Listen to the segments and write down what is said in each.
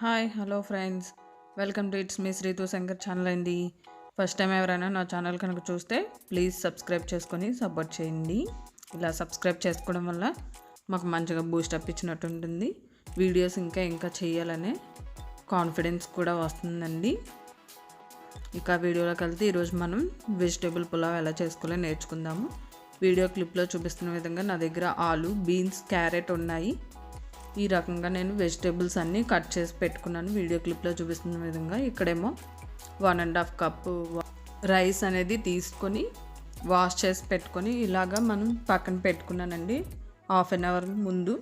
Hi hello friends. Welcome to it's me Srithu Shankar channel అండి. First time ఎవరైనా నా channel కనుక చూస్తే ప్లీజ్ సబ్స్క్రైబ్ చేసుకొని సపోర్ట్ చేయండి. ఇలా సబ్స్క్రైబ్ చేసుకోవడం వల్ల మాకు మంచిగా బూస్ట్ అప్ ఇచ్చినట్టు ఉంటుంది. వీడియోస్ ఇంకా ఇంకా చేయాలనే కాన్ఫిడెన్స్ కూడా వస్తుందండి. ఇక వీడియోలోకి వెళ్తే ఈరోజు మనం వెజిటేబుల్ పులావ్ ఎలా చేసుకోవాలో నేర్చుకుందాము. వీడియో క్లిప్లో చూపిస్తున్న విధంగా నా దగ్గర ఆలు బీన్స్ క్యారెట్ ఉన్నాయి. ఈ రకంగా నేను వెజిటేబుల్స్ అన్నీ కట్ చేసి పెట్టుకున్నాను. వీడియో క్లిప్లో చూపిస్తున్న విధంగా ఇక్కడేమో one and half cup rice అనేది తీసుకొని వాష్ చేసి పెట్టుకొని ఇలాగా మనం పక్కన పెట్టుకున్నానండి. హాఫ్ అన్ అవర్ ముందు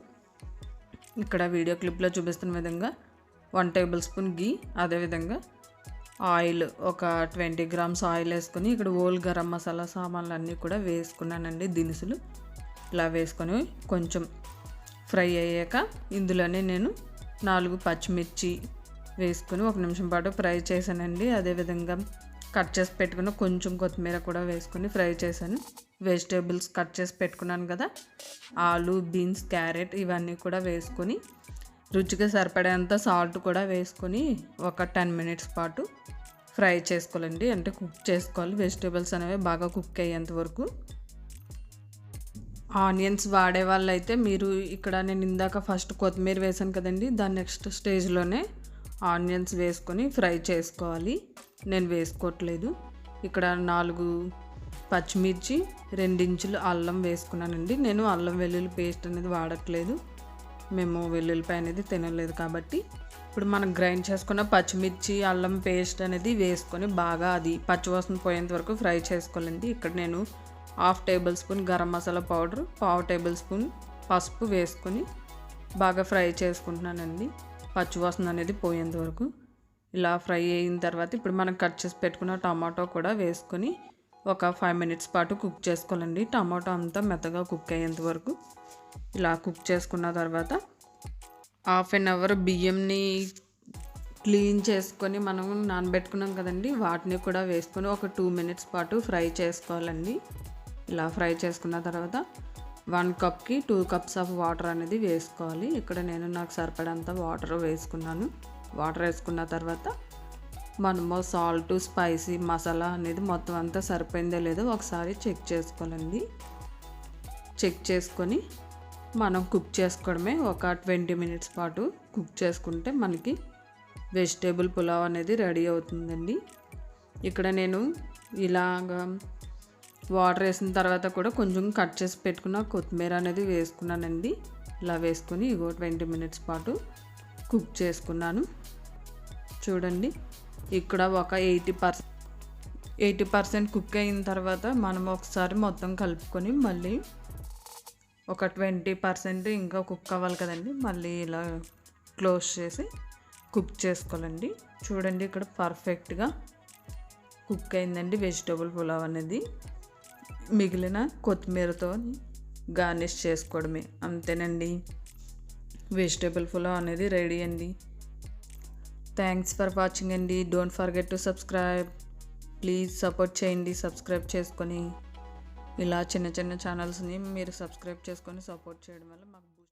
ఇక్కడ వీడియో క్లిప్లో చూపిస్తున్న విధంగా వన్ టేబుల్ స్పూన్ గీ అదేవిధంగా ఆయిల్ ఒక ట్వంటీ గ్రామ్స్ ఆయిల్ వేసుకొని ఇక్కడ ఓల్ గరం మసాలా సామాన్లు అన్నీ కూడా వేసుకున్నానండి. దినుసులు ఇలా వేసుకొని కొంచెం ఫ్రై అయ్యాక ఇందులోనే నేను నాలుగు పచ్చిమిర్చి వేసుకుని ఒక నిమిషం పాటు ఫ్రై చేశానండి. అదేవిధంగా కట్ చేసి పెట్టుకున్న కొంచెం కొత్తిమీర కూడా వేసుకుని ఫ్రై చేశాను. వెజిటేబుల్స్ కట్ చేసి పెట్టుకున్నాను కదా ఆలు బీన్స్ క్యారెట్ ఇవన్నీ కూడా వేసుకొని రుచిగా సరిపడేంత సాల్ట్ కూడా వేసుకొని ఒక టెన్ మినిట్స్ పాటు ఫ్రై చేసుకోవాలండి. అంటే కుక్ చేసుకోవాలి. వెజిటేబుల్స్ అనేవి బాగా కుక్ అయ్యేంత వరకు ఆనియన్స్ వాడే వాళ్ళైతే మీరు ఇక్కడ నేను ఇందాక ఫస్ట్ కొత్తిమీర వేసాను కదండి దాని నెక్స్ట్ స్టేజ్లోనే ఆనియన్స్ వేసుకొని ఫ్రై చేసుకోవాలి. నేను వేసుకోవట్లేదు. ఇక్కడ నాలుగు పచ్చిమిర్చి రెండించులు అల్లం వేసుకున్నానండి. నేను అల్లం వెల్లుల్లి పేస్ట్ అనేది వాడట్లేదు. మేము వెల్లుల్లిపాయ అనేది తినలేదు కాబట్టి. ఇప్పుడు మనం గ్రైండ్ చేసుకున్న పచ్చిమిర్చి అల్లం పేస్ట్ అనేది వేసుకొని బాగా అది పచ్చివాసన పోయేంత వరకు ఫ్రై చేసుకోవాలండి. ఇక్కడ నేను half tablespoon garam masala powder పావు టేబుల్ స్పూన్ పసుపు వేసుకొని బాగా ఫ్రై చేసుకుంటున్నానండి. పచ్చివాసన అనేది పోయేంత వరకు. ఇలా ఫ్రై అయిన తర్వాత ఇప్పుడు మనం కట్ చేసి పెట్టుకున్న టమాటో కూడా వేసుకొని ఒక ఫైవ్ మినిట్స్ పాటు కుక్ చేసుకోవాలండి. టమాటో అంతా మెత్తగా కుక్ అయ్యేంత వరకు. ఇలా కుక్ చేసుకున్న తర్వాత హాఫ్ అన్ అవర్ బియ్యంని క్లీన్ చేసుకొని మనం నానబెట్టుకున్నాం కదండి వాటిని కూడా వేసుకొని ఒక టూ మినిట్స్ పాటు ఫ్రై చేసుకోవాలండి. ఇలా ఫ్రై చేసుకున్న తర్వాత వన్ కప్కి టూ కప్స్ ఆఫ్ వాటర్ అనేది వేసుకోవాలి. ఇక్కడ నేను నాకు సరిపడంత వాటర్ వేసుకున్నాను. వాటర్ వేసుకున్న తర్వాత మనము సాల్ట్ స్పైసీ మసాలా అనేది మొత్తం అంతా సరిపోయిందో లేదో ఒకసారి చెక్ చేసుకోవాలండి. చెక్ చేసుకొని మనం కుక్ చేసుకోవడమే ఒక ట్వంటీ మినిట్స్ పాటు కుక్ చేసుకుంటే మనకి వెజిటేబుల్ పులావ్ అనేది రెడీ అవుతుందండి. ఇక్కడ నేను ఇలాగా వాటర్ వేసిన తర్వాత కూడా కొంచెం కట్ చేసి పెట్టుకున్న కొత్తిమీర అనేది వేసుకున్నానండి. ఇలా వేసుకొని ఇగో ట్వంటీ మినిట్స్ పాటు కుక్ చేసుకున్నాను. చూడండి ఇక్కడ ఒక eighty percent eighty percent cook అయిన తర్వాత మనం ఒకసారి మొత్తం కలుపుకొని మళ్ళీ ఒక ట్వంటీ పర్సెంట్ ఇంకా కుక్ అవ్వాలి కదండి. మళ్ళీ ఇలా క్లోజ్ చేసి కుక్ చేసుకోవాలండి. చూడండి ఇక్కడ పర్ఫెక్ట్గా కుక్ అయిందండి వెజిటేబుల్ పులావ్ అనేది. మిగిలిన కొత్తిమీరతో గార్నిష్ చేసుకోవడమే. అంతేనండి. వెజిటేబుల్ పులావ్ అనేది రెడీ అండి. థ్యాంక్స్ ఫర్ వాచింగ్ అండి. Don't forget to subscribe. Please support చేయండి. సబ్స్క్రైబ్ చేసుకొని ఇలా చిన్న చిన్న ఛానల్స్ని మీరు సబ్స్క్రైబ్ చేసుకొని సపోర్ట్ చేయడం వల్ల మాకు